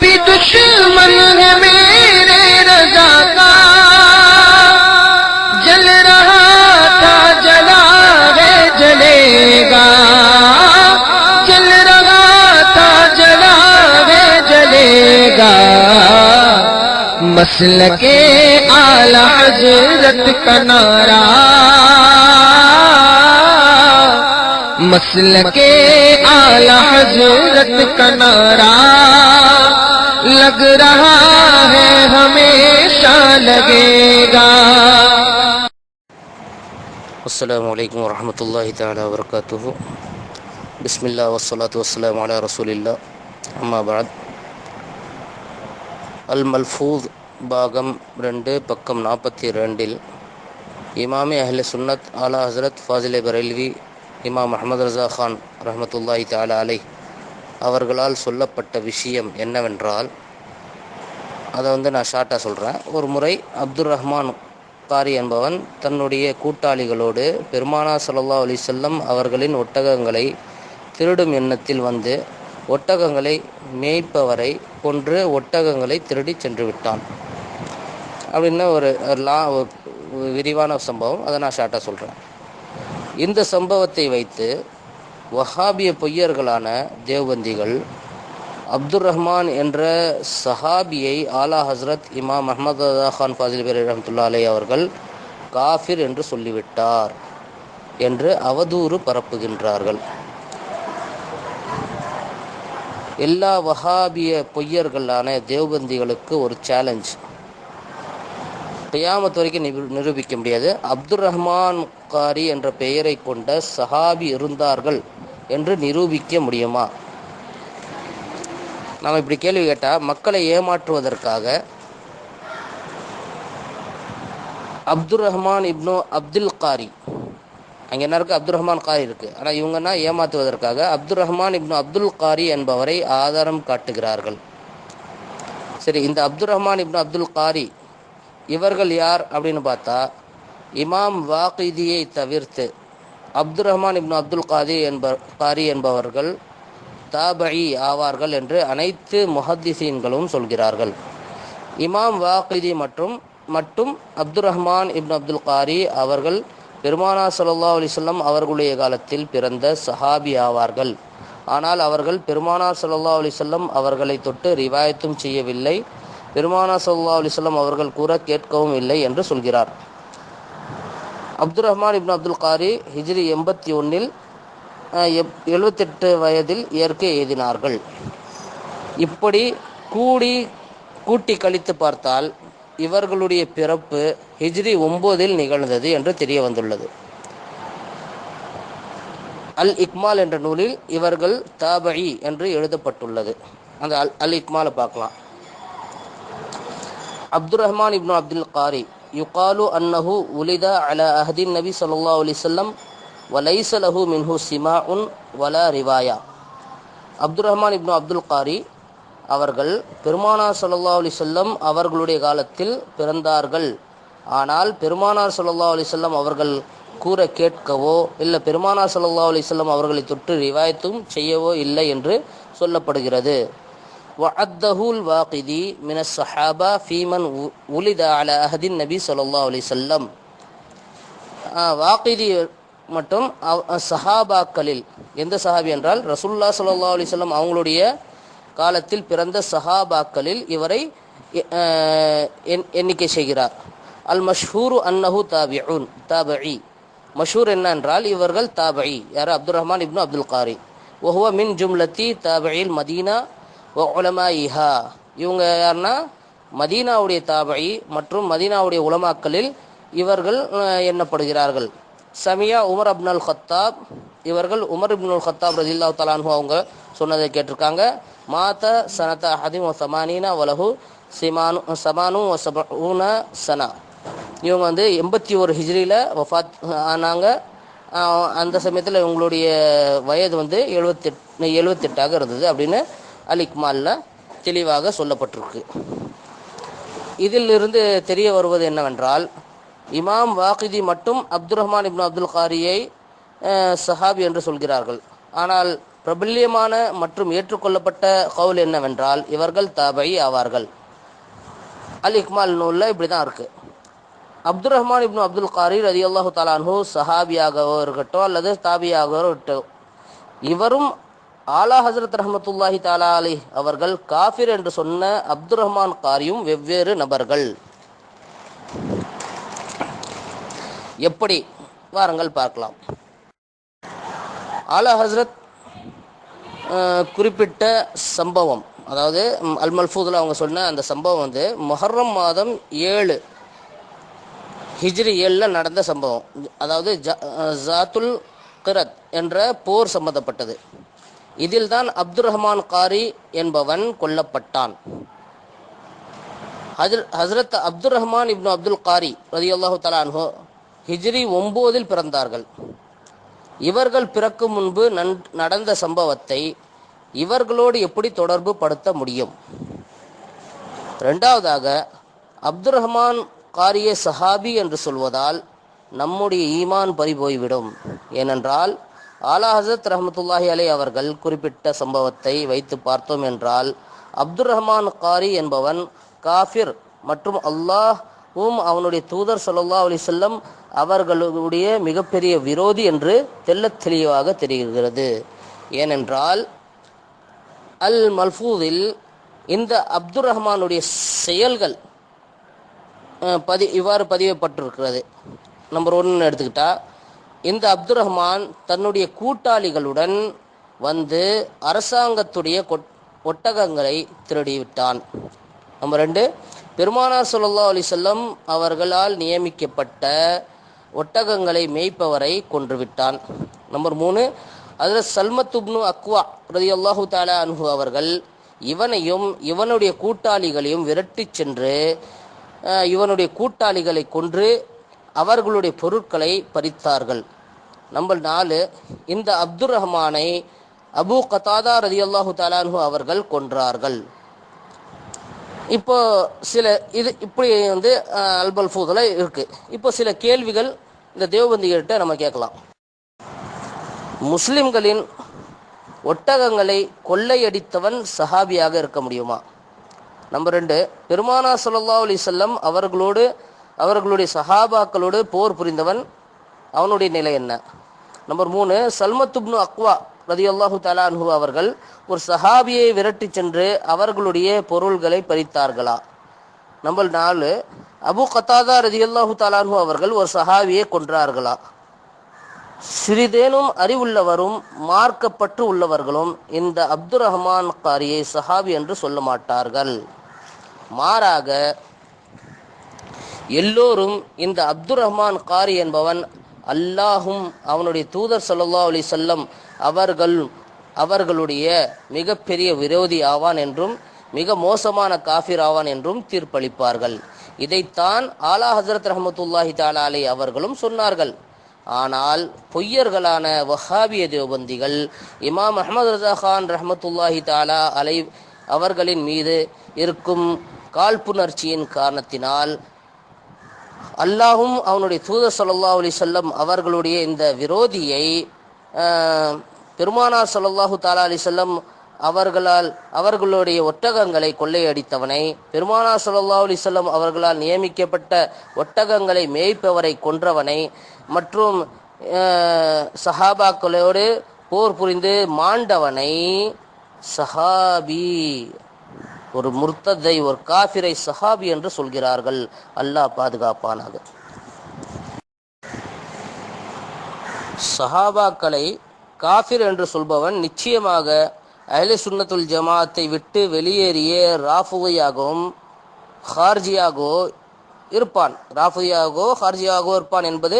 بھی دشمن ہے میرے رضا کا۔ جل رہا تھا، جلا ہے، جلے گا۔ جل رہا تھا، جلا ہے، جلے گا۔ مسل کے آلہ حضرت کا نارا مسل کے آلہ حضرت کا نارا लग रहा है हमेशा लगेगा السلام عليكم ورحمة الله تعالى وبركاته بسم الله والصلاة والسلام على رسول الله أما بعد அல் மல்ஃபூத் பாகம் ரெண்டு பக்கம் நாற்பத்தி ரெண்டில் இமாமே அஹ்ல சுன்னத் ஆலா ஹசரத் ஃபாசிலே பரெல்வி இமாம் அஹமது ரசா கான் ரஹமத்துல்லாஹி தாலா அலை அவர்களால் சொல்லப்பட்ட விஷயம் என்னவென்றால் அதை வந்து நான் ஷார்ட்டாக சொல்கிறேன் ஒரு முறை அப்துல் ரஹ்மான் காரி என்பவன் தன்னுடைய கூட்டாளிகளோடு பெருமானா சல்லா அலி செல்லம் அவர்களின் ஒட்டகங்களை திருடும் எண்ணத்தில் வந்து ஒட்டகங்களை மேய்ப்பவரை கொன்று ஒட்டகங்களை திருடி சென்று விட்டான். அப்படின்னு ஒரு லா விரிவான சம்பவம். அதை நான் ஷார்ட்டாக சொல்கிறேன் இந்த சம்பவத்தை வைத்து வஹாபிய பொய்யர்களான தேவ்பந்திகள் அப்துர் ரஹ்மான் என்ற சஹாபியை ஆலா ஹஸ்ரத் இமாம் அஹமது அதா கான் ஃபாசில் பேர் ரஹமத்துல்லா அலை அவர்கள் காஃபிர் என்று சொல்லிவிட்டார் என்று அவதூறு பரப்புகின்றார்கள். எல்லா வஹாபிய பொய்யர்களான தேவபந்திகளுக்கு ஒரு சேலஞ்ச் கியாமத் வரைக்கும் நிரு- நிரூபிக்க முடியாது. அப்துல் ரஹ்மான் காரி என்ற பெயரை கொண்ட சஹாபி இருந்தார்கள் என்று நிரூபிக்க முடியுமா? நாம் இப்படி கேள்வி கேட்டால் மக்களை ஏமாற்றுவதற்காக அப்துர் ரஹ்மான் இப்னு அப்துல் காரி. அங்கே என்ன இருக்குது அப்துல் ரஹ்மான் காரி இருக்குது ஆனால் இவங்கன்னா ஏமாற்றுவதற்காக அப்துல் ரஹ்மான் இப்னு அப்துல் காரி என்பவரை ஆதாரம் காட்டுகிறார்கள். சரி இந்த அப்துல் ரஹ்மான் இப்னு அப்துல் காரி இவர்கள் யார் அப்படின்னு பார்த்தா இமாம் வாகிதியை தவிர்த்து அப்துல் ரஹ்மான் இப்னு அப்துல் காதி என்ப காரி என்பவர்கள் தாபயி ஆவார்கள் என்று அனைத்து முஹத்திசீன்களும் சொல்கிறார்கள். இமாம் வாக்கிதி மற்றும் மட்டும் அப்துல் ரஹ்மான் இப்னு அப்துல் காரி அவர்கள் பெருமானா சல்லா அலிசல்லம் அவர்களுடைய காலத்தில் பிறந்த சஹாபி ஆவார்கள். ஆனால் அவர்கள் பெருமானா சல்லா அலிசல்லம் அவர்களை தொட்டு ரிவாயத்தும் செய்யவில்லை. பெருமானா சல்லா அலிசல்லம் அவர்கள் கூற கேட்கவும் இல்லை என்று சொல்கிறார். அப்துல் ரஹ்மான் இப்னு அப்துல் காரி ஹிஜ்ரி எண்பத்தி ஒன்றில் எழுபத்தெட்டு வயதில் இயற்கை எழுதினார்கள். இப்படி கூடி கூட்டி கழித்து பார்த்தால் இவர்களுடைய பிறப்பு ஹிஜ்ரி ஒன்பதில் நிகழ்ந்தது என்று தெரிய வந்துள்ளது. அல் இக்மால் என்ற நூலில் இவர்கள் தாபஇ என்று எழுதப்பட்டுள்ளது. அந்த அல் அல் இக்மாலை பார்க்கலாம். அப்துல் ரஹ்மான் இப்னு அப்துல் காரி யுகாலு அன்னஹு உலிதா அல அஹதின் நபி சொல்லா அலிசல்லம் வலைசலஹு மின்ஹு சிமா உன் வல ரிவாயா. அப்துல் ரஹ்மான் இப்னு அப்துல் காரி அவர்கள் பெருமானார் சொல்லல்லா அலி சொல்லம் அவர்களுடைய காலத்தில் பிறந்தார்கள். ஆனால் பெருமானார் சொல்லல்லா அலி சொல்லம் அவர்கள் கூற கேட்கவோ இல்லை பெருமானார் சொல்லல்லா அலி சொல்லம் அவர்களை தொற்று ரிவாயத்தும் செய்யவோ இல்லை என்று சொல்லப்படுகிறது. வஅத்தஹுல் வாகிதி மின சஹாபா ஃபீமன் உலித அல அஹதின் நபி சொல்லல்லா அலி சொல்லம் வாகிதி மற்றும் அவ்- சஹாபாக்களில். எந்த சஹாபி என்றால் ரசுல்லா சல்லா அலைஹி அவங்களுடைய காலத்தில் பிறந்த சஹாபாக்களில் இவரை எண்- எண்ணிக்கை செய்கிறார். அல் மஷ்ஹூரு அன்னஹு தாபிஉன் தாபி மஷூர் என்ன என்றால் இவர்கள் தாபி யார்? அப்துல் ரஹ்மான் இப்னு அப்துல் காரி. ஒஹுவ மின் ஜும்லத்தி தாபஇல் மதீனா ஒ இஹா இவங்க யாருன்னா மதீனாவுடைய தாபி மற்றும் மதீனாவுடைய உலமாக்களில் இவர்கள் எண்ணப்படுகிறார்கள். சமியா உமர் அப்னல் ஹத்தாப் இவர்கள் உமர் இப்னுல் ஹத்தாப் ரஜில்லா தலான்ஹு அவங்க சொன்னதை கேட்டிருக்காங்க. மாத சனத ஹதிம் சமானினா வலகு சிமானு சமானு சபூன சனா. இவங்க வந்து எண்பத்தி ஒரு ஹிஜ்ரியில் வஃபாத் ஆனாங்க. அந்த சமயத்தில் இவங்களுடைய வயது வந்து எழுபத்தெட் எழுபத்தெட்டாக இருந்தது அப்படின்னு அலிக்மாலில் தெளிவாக சொல்லப்பட்டிருக்கு. இதிலிருந்து தெரிய வருவது என்னவென்றால் இமாம் வாகிதி மட்டும் அப்துல் ரஹ்மான் இப்னு அப்துல் காரியை சஹாபி என்று சொல்கிறார்கள். ஆனால் பிரபல்யமான மற்றும் ஏற்றுக்கொள்ளப்பட்ட கவுல் என்னவென்றால் இவர்கள் தாபை ஆவார்கள். அல் இக்மால் நூலில் இப்படி தான் இருக்கு. அப்துல் ரஹ்மான் இப்னு அப்துல் காரி ரதி அல்லாஹு தலான்ஹூ சஹாபியாகவோ இருக்கட்டும் அல்லது தாபியாகவோ இருக்கட்டும் இவரும் ஆலா ஹசரத் ரஹமத்துல்லாஹி தாலா அலி அவர்கள் காஃபிர் என்று சொன்ன அப்துல் ரஹ்மான் காரியும் வெவ்வேறு நபர்கள். எப்படி? வாரங்கள் பார்க்கலாம். ஆலா ஹசரத் குறிப்பிட்ட சம்பவம் அதாவது அல் மல்ஃபூதில் அவங்க சொன்ன அந்த சம்பவம் வந்து மொஹர்ரம் மாதம் ஏழு ஹிஜ்ரி ஏழில் நடந்த சம்பவம். அதாவது ஜாத்துல் கிரத் என்ற போர் சம்பந்தப்பட்டது. இதில் தான் அப்துல் ரஹ்மான் காரி என்பவன் கொல்லப்பட்டான். ஹஜர் ஹசரத் அப்துல் ரஹ்மான் இப்னு அப்துல் காரி ரதி அல்லாஹு தலான்ஹோ ஹிஜ்ரி ஒம்போதில் பிறந்தார்கள். இவர்கள் பிறக்கும் முன்பு நன்- நடந்த சம்பவத்தை இவர்களோடு எப்படி தொடர்பு படுத்த முடியும்? ரெண்டாவதாக அப்துல் ரஹ்மான் காரிய சஹாபி என்று சொல்வதால் நம்முடைய ஈமான் பறிபோய்விடும். ஏனென்றால் ஆலா ஹசரத் ரஹமத்துல்லாஹி அலை அவர்கள் குறிப்பிட்ட சம்பவத்தை வைத்து பார்த்தோம் என்றால் அப்துல் ரஹ்மான் காரி என்பவன் காஃபிர் மற்றும் அல்லாஹ் உம் அவனுடைய தூதர் ஸல்லல்லாஹு அலி செல்லம் அவர்களுடைய மிகப்பெரிய விரோதி என்று தெள்ளத் தெளிவாக தெரிகிறது. ஏனென்றால் அல் மல்ஃபூதில் இந்த அப்துர் ரஹ்மானுடைய செயல்கள் பதி இவ்வாறு பதிவப்பட்டிருக்கிறது நம்பர் ஒன்று எடுத்துக்கிட்டா இந்த அப்துர் ரஹ்மான் தன்னுடைய கூட்டாளிகளுடன் வந்து அரசாங்கத்துடைய கொட்- ஒட்டகங்களை திருடிவிட்டான். நம்பர் ரெண்டு பெருமானார் ஸல்லல்லாஹு அலி வஸல்லம் அவர்களால் நியமிக்கப்பட்ட ஒட்டகங்களை மேய்ப்பவரை கொன்றுவிட்டான். நம்பர் மூணு அதில் சல்மத்துப்னு அக்வா ரதி அல்லாஹு தாலா அன்ஹு அவர்கள் இவனையும் இவனுடைய கூட்டாளிகளையும் விரட்டிச் சென்று இவனுடைய கூட்டாளிகளை கொன்று அவர்களுடைய பொருட்களை பறித்தார்கள். நம்பர் நாலு இந்த அப்துர் ரஹ்மானை அபு கதாதா ரதியல்லாஹு தாலான்ஹு அவர்கள் கொன்றார்கள். இப்போ சில இது இப்படி வந்து அல்பல் ஃபூதில் இருக்கு. இப்போ சில கேள்விகள் இந்த தேவபந்திகிட்ட நம்ம கேட்கலாம். முஸ்லிம்களின் ஒட்டகங்களை கொள்ளையடித்தவன் சஹாபியாக இருக்க முடியுமா? நம்பர் ரெண்டு பெருமானா ஸல்லல்லாஹு அலைஹி அவர்களோடு அவர்களுடைய சஹாபாக்களோடு போர் புரிந்தவன் அவனுடைய நிலை என்ன? நம்பர் மூணு சல்மத்துப்னு அக்வா ரதியல்லாஹு தஆலா அவர்கள் ஒரு சஹாபியை விரட்டிச் சென்று அவர்களுடைய பொருள்களை பறித்தார்களா? நம்பர் நாலு அபு கத்தாதா ரதியல்லாஹு தஆலா அவர்கள் ஒரு சஹாபியை கொன்றார்களா? சிறிதேனும் அறிவுள்ளவரும் மார்க்கப்பட்டு உள்ளவர்களும் இந்த அப்துல் ரஹ்மான் காரியை சஹாபி என்று சொல்ல மாட்டார்கள். மாறாக எல்லோரும் இந்த அப்துல் ரஹ்மான் காரி என்பவன் அல்லாஹும் அவனுடைய தூதர் சல்லா அலி செல்லம் அவர்கள் அவர்களுடைய மிகப்பெரிய விரோதி ஆவான் என்றும் மிக மோசமான காஃபிர் ஆவான் என்றும் தீர்ப்பளிப்பார்கள். இதைத்தான் ஆலா ஹசரத் ரஹமத்துல்லாஹி தஆலா அலை அவர்களும் சொன்னார்கள். ஆனால் பொய்யர்களான வஹாபிய தேவபந்திகள் இமாம் அஹ்மது ரஜா கான் ரஹமத்துல்லாஹி தாலா அலை அவர்களின் மீது இருக்கும் காழ்ப்புணர்ச்சியின் காரணத்தினால் அல்லாஹும் அவனுடைய தூதர் சல்லா அலி வஸல்லம் அவர்களுடைய இந்த விரோதியை பெருமானார் சொல்லல்லாஹு தாலா அலி செல்லம் அவர்களால் அவர்களுடைய ஒட்டகங்களை கொள்ளையடித்தவனை பெருமானா சொல்லல்லா அலைஹி அவர்களால் நியமிக்கப்பட்ட ஒட்டகங்களை மேய்ப்பவரை கொன்றவனை மற்றும் சஹாபாக்களோடு போர் புரிந்து மாண்டவனை சஹாபி ஒரு முர்த்ததை ஒரு காஃபிரை சஹாபி என்று சொல்கிறார்கள். அல்லாஹ் பாதுகாப்பானாக. சஹாபாக்களை காஃபிர் என்று சொல்பவன் நிச்சயமாக அஹ்லே சுன்னத்துல் ஜமாத்தை விட்டு வெளியேறிய ராஃபுவையாகவும் ஹார்ஜியாகவோ இருப்பான். ராஃபுயாகவோ ஹார்ஜியாகவோ இருப்பான் என்பது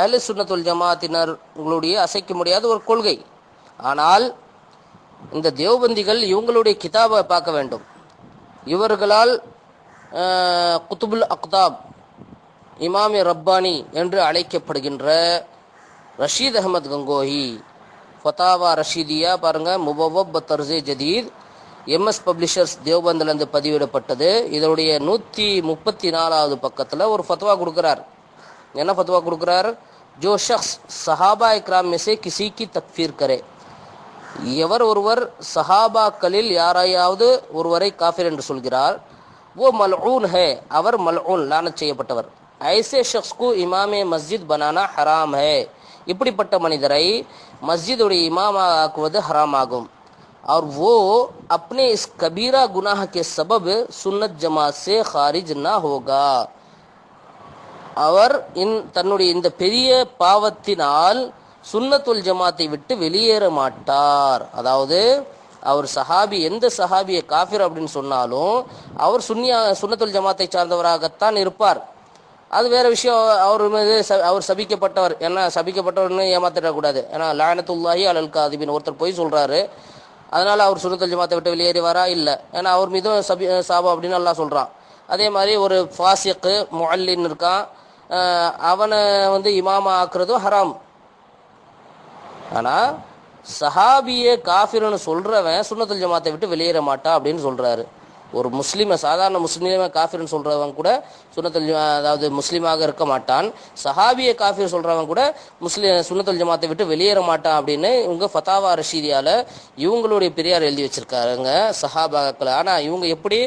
அஹ்லே சுன்னத்துல் ஜமாத்தினர்களுடைய அசைக்க முடியாத ஒரு கொள்கை. ஆனால் இந்த தேவபந்திகள் இவங்களுடைய கிதாபை பார்க்க வேண்டும். இவர்களால் குத்துபுல் அக்தாப் இமாமி ரப்பானி என்று அழைக்கப்படுகின்ற ரஷீத் அகமது கங்கோஹி ஃபதாவா ரஷீதியா பாருங்கள் முபவப் தர்சே ஜதீத் எம்எஸ் பப்ளிஷர்ஸ் தேவ்பந்திலேருந்து பதிவிடப்பட்டது. இதனுடைய நூற்றி முப்பத்தி நாலாவது பக்கத்தில் ஒரு ஃபத்வா கொடுக்குறார். என்ன ஃபத்வா கொடுக்குறார்? ஜோ ஷக்ஸ் சஹாபா இக்ராம் சே கிசிக்கு தக்ஃபீர் கரே. எவர் ஒருவர் சஹாபாக்களில் யாரையாவது ஒருவரை காஃபிர் என்று சொல்கிறார் ஓ மல்ஊன் ஹே அவர் மல்ஊன் லானச் செய்யப்பட்டவர். ஐசே ஷக்ஸ்கு இமாமே மஸ்ஜித் பனானா ஹராம் ஹே. இப்படிப்பட்ட மனிதரை மஸ்ஜிதுடைய இமாமா ஆக்குவது ஹராம் ஆகும் और वो अपने इस कबीरा गुनाह के सबब सुन्नत जमात से खारिज ना होगा அவர் இன் தன்னுடைய இந்த பெரிய பாவத்தினால் சுன்னத்துல் ஜமாத்தை விட்டு வெளியேற மாட்டார் அதாவது அவர் சஹாபி எந்த சஹாபியை காஃபிர் அப்படின்னு சொன்னாலும் அவர் சுன்னியா சுன்னத்துல் ஜமாத்தை சார்ந்தவராகத்தான் இருப்பார் அது வேற விஷயம். அவர் மீது ச- அவர் சபிக்கப்பட்டவர். ஏன்னா சபிக்கப்பட்டவர்னு ஏமாத்திடக்கூடாது. ஏன்னா லானத்துல்லாஹி அலல் காதிபின். ஒருத்தர் போய் சொல்றாரு. அதனால அவர் சுனத்தல் ஜமாத்தை விட்டு வெளியேறிவாரா? இல்லை. ஏன்னா அவர் மீதும் சபி சாபா அப்படின்னு நல்லா சொல்றான். அதே மாதிரி ஒரு ஃபாசிக்கு முஅல்லின் இருக்கான். அவனை வந்து இமாமா ஆக்குறதும் ஹராம். ஆனா சஹாபியே காஃபிர்னு சொல்றவன் சுனத்தல் ஜமாத்தை விட்டு வெளியேற மாட்டான் அப்படின்னு சொல்றாரு. ஒரு முஸ்லீமை சாதாரண முஸ்லீமை காஃபிர்னு சொல்கிறவன் கூட சுனத்தல் அதாவது முஸ்லீமாக இருக்க மாட்டான். சஹாபியை காஃபிர் சொல்கிறவன் கூட முஸ்லீம் சுனத்தல் ஜமாத்தை விட்டு வெளியேற மாட்டான் அப்படின்னு இவங்க ஃபதாவா ரஷீதியால் இவங்களுடைய பெரியார் எழுதி வச்சிருக்காருங்க சஹாபாக்கள். ஆனால் இவங்க எப்படி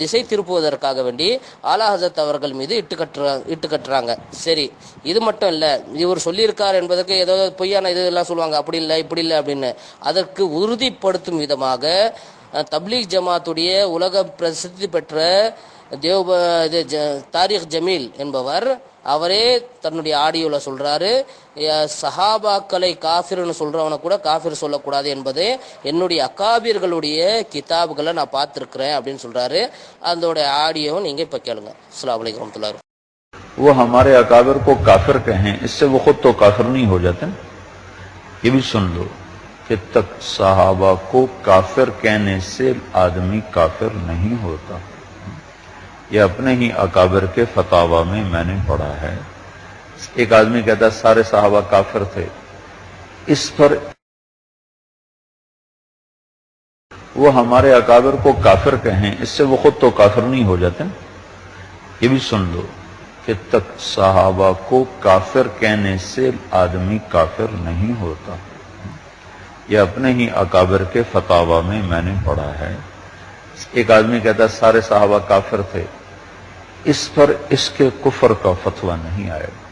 திசை திருப்புவதற்காக வேண்டி ஆலா ஹசரத் அவர்கள் மீது இட்டு கட்டுற இட்டு கட்டுறாங்க. சரி இது மட்டும் இல்லை இவர் சொல்லியிருக்கார் என்பதற்கு ஏதோ பொய்யான இதெல்லாம் சொல்லுவாங்க. அப்படி இல்லை இப்படி இல்லை அப்படின்னு. அதற்கு உறுதிப்படுத்தும் விதமாக தப்லீக் ஜமாத்துடைய உலக பிரசித்தி பெற்ற தேவ இது ஜ- தாரிக் ஜமீல் என்பவர் அவரே தன்னுடைய ஆடியோல சொல்றாரு அஹ், சஹாபாக்களை காஃபிர்னு சொல்றவனை கூட காஃபிர் சொல்லக்கூடாது என்பது என்னுடைய அக்காபிர்களுடைய கிதாபுகளை நான் பார்த்துருக்கிறேன் அப்படின்னு சொல்றாரு அதோட ஆடியோவும் நீங்க இப்ப கேளுங்க அஸ்ஸலாமு அலைக்கும் வரஹ்மத்துல்லாஹி वो हमारे अकाबर को काफिर कहें इससे वो खुद तो काफिर नहीं हो जाते ये भी सुन लो کہ تک صحابہ کو کافر کہنے سے آدمی کافر نہیں ہوتا۔ یہ اپنے ہی اکابر کے فتح میں میں نے پڑھا ہے۔ ایک آدمی کہتا سارے صحابہ کافر تھے۔ اس پر وہ ہمارے اکابر کو کافر کہیں، اس سے وہ خود تو کافر نہیں ہو جاتے۔ یہ بھی سن لو کہ تک صحابہ کو کافر کہنے سے آدمی کافر نہیں ہوتا۔ یہ اپنے ہی اکابر کے فتح میں میں نے پڑھا ہے۔ ایک آدمی کہتا ہے، سارے صحابہ کافر تھے۔ اس پر اس کے کفر کا فتوا نہیں آئے گا